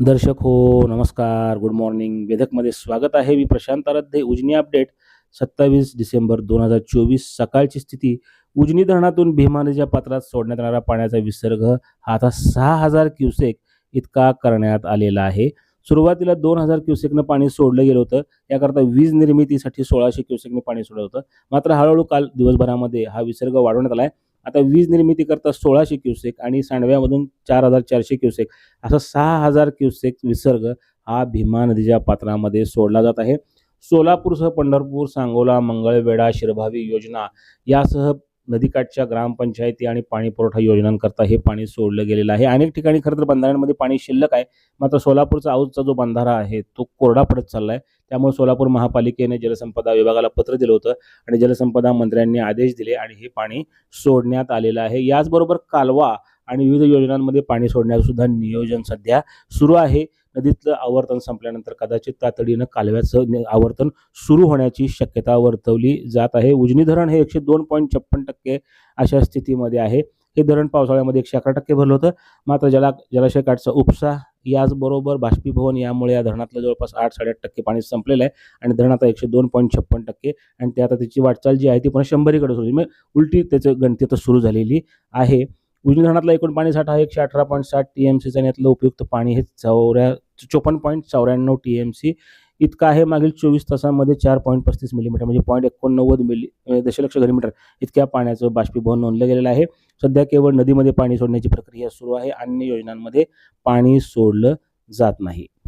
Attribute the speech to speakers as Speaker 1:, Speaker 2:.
Speaker 1: दर्शक हो नमस्कार. गुड मॉर्निंग वेधकमध्ये स्वागत आहे. मी प्रशांत आराध्य. उजनी अपडेट. सत्तावीस डिसेंबर दोन हजार चोवीस सकाळची स्थिती. उजनी धरणातून भीमा नदीच्या पात्रात सोडण्यात येणारा पाण्याचा विसर्ग हा आता सहा हजार क्युसेक इतका करण्यात आलेला आहे. सुरुवातीला दोन हजार क्युसेकनं पाणी सोडलं गेलं होतं. याकरता वीज निर्मितीसाठी सोळाशे क्युसेकने पाणी सोडलं होतं. मात्र हळूहळू काल दिवसभरामध्ये हा विसर्ग वाढवण्यात आला आहे आता वीज निर्मिती करता सोळाशे क्युसेक आणि सांडव्यामधून चार हजार चारशे क्युसेक. असा सहा हजार क्युसेक विसर्ग हा भीमा नदीच्या पात्रामध्ये सोडला जात आहे. सोलापूरसह पंढरपूर सांगोला मंगळवेढा शिरभावी योजना यासह नदीकाठच्या ग्रामपंचायती आणि पाणी पुरवठा योजनांकरता हे पाणी सोडलं गेलेलं आहे. अनेक ठिकाणी खरं तर बंधाऱ्यांमध्ये पाणी शिल्लक आहे. मात्र सोलापूरचा आऊजचा जो बंधारा आहे तो कोरडा पडत चालला आहे त्यामुळे सोलापूर महापालिकेने जलसंपदा विभागाला पत्र दिलं होतं आणि जलसंपदा मंत्र्यांनी आदेश दिले आणि हे पाणी सोडण्यात आलेलं आहे. याचबरोबर कालवा आणि विविध योजनांमध्ये पाणी सोडण्याचं सुद्धा नियोजन सध्या सुरू आहे. नदीतलं आवर्तन संपल्यानंतर कदाचित तातडीनं कालव्याचं नि- आवर्तन सुरू होण्याची शक्यता वर्तवली जात आहे. उजनी धरण हे एकशे दोन पॉईंट छप्पन टक्के अशा स्थितीमध्ये आहे. हे धरण पावसाळ्यामध्ये एकशे अकरा टक्के भरलं होतं. मात्र जला जलाशय काठचा उपसा याचबरोबर बाष्पीभवन यामुळे या धरणातलं जवळपास आठ साडेआठ टक्के पाणी संपलेलं आहे. आणि धरण आता एकशे दोन पॉईंट छप्पन टक्के. आणि ते आता त्याची वाटचाल जी आहे ती पुन्हा शंभरीकडे सुरू म्हणजे उलटी त्याचं गणती आता सुरू झालेली आहे. उजनी धरणातला एकूण पाणी साठा हा एकशे अठरा पॉईंट साठ टी एम सीचा आणि यातलं उपयुक्त पाणी हे चौऱ्या चोपन्न पॉईंट चौऱ्याण्णव टी एम सी इतका आहे मागील चोवीस तासामध्ये चार पॉईंट पस्तीस मिलीमीटर म्हणजे पॉईंट एकोणनव्वद मिली दशलक्ष घनमीटर इतक्या पाण्याचं बाष्पीभवन नोंदलं गेलेलं आहे. सध्या केवळ नदीमध्ये पाणी सोडण्याची प्रक्रिया सुरू आहे अन्य योजनांमध्ये पाणी सोडलं जात नाही.